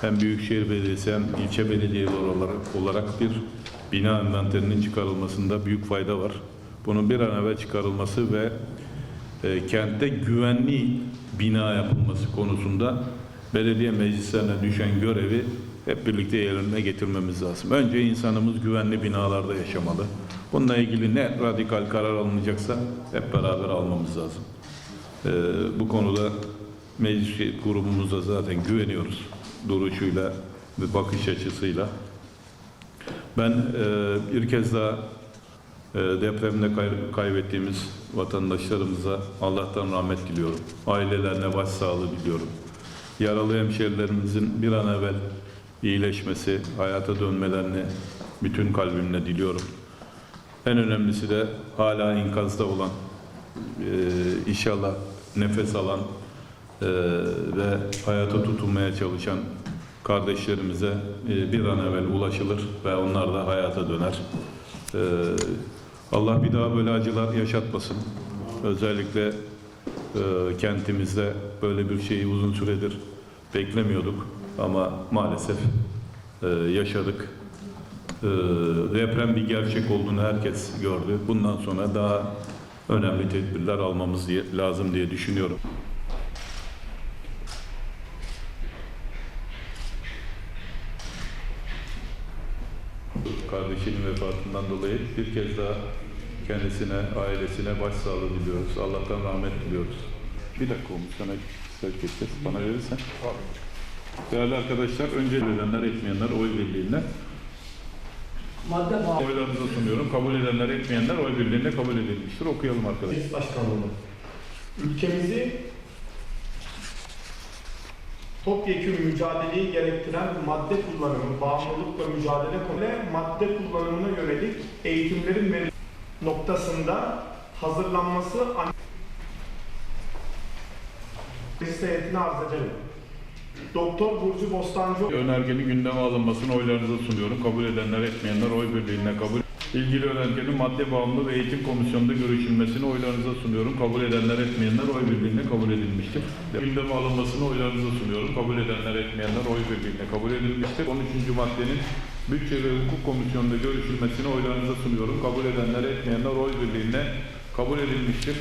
hem Büyükşehir Belediyesi hem ilçe belediyeleri olarak, olarak bir bina envanterinin çıkarılmasında büyük fayda var. Bunun bir an evvel çıkarılması ve e, kentte güvenli bina yapılması konusunda belediye meclislerine düşen görevi hep birlikte yerine getirmemiz lazım. Önce insanımız güvenli binalarda yaşamalı. Bununla ilgili ne radikal karar alınacaksa hep beraber almamız lazım. E, bu konuda meclis grubumuzda zaten güveniyoruz duruşuyla ve bakış açısıyla. Ben e, bir kez daha e, depremde kay- kaybettiğimiz vatandaşlarımıza Allah'tan rahmet diliyorum. Ailelerine başsağlığı diliyorum. Yaralı hemşerilerimizin bir an evvel iyileşmesi, hayata dönmelerini bütün kalbimle diliyorum. En önemlisi de hala enkazda olan, e, inşallah nefes alan e, ve hayata tutunmaya çalışan kardeşlerimize e, bir an evvel ulaşılır ve onlar da hayata döner. E, Allah bir daha böyle acılar yaşatmasın. Özellikle e, kentimizde böyle bir şeyi uzun süredir beklemiyorduk ama maalesef e, yaşadık. E, deprem bir gerçek olduğunu herkes gördü. Bundan sonra daha önemli tedbirler almamız diye, lazım diye düşünüyorum. Kardeşinin vefatından dolayı bir kez daha kendisine, ailesine başsağlığı diliyoruz. Allah'tan rahmet diliyoruz. Bir dakika olmuş sana sevk edeceğiz. Bana verirsen. Değerli arkadaşlar, önce edenler etmeyenler oy birliğiyle Madde bağlı. oylarınızı sunuyorum. Kabul edenler etmeyenler oy birliğiyle kabul edilmiştir. Okuyalım arkadaşlar. Meclis Başkanlığı. Ülkemizi topyekun mücadeleyi gerektiren madde kullanımı, bağımlılıkla mücadele konusunda madde kullanımına yönelik eğitimlerin verilmesi noktasında hazırlanması Meclis heyetine arz ederim. Doktor Burcu Bostancı Önergenin gündeme alınmasını oylarınıza sunuyorum. Kabul edenler etmeyenler oy birliğine kabul. İlgili önergenin madde bağımlı ve eğitim komisyonunda görüşülmesini oylarınıza sunuyorum. Kabul edenler etmeyenler oy birliğine kabul edilmiştir. Gündeme alınmasını oylarınıza sunuyorum. Kabul edenler etmeyenler oy birliğine kabul edilmiştir. 13. maddenin bütçe ve hukuk komisyonunda görüşülmesini oylarınıza sunuyorum. Kabul edenler etmeyenler oy birliğine kabul edilmiştir.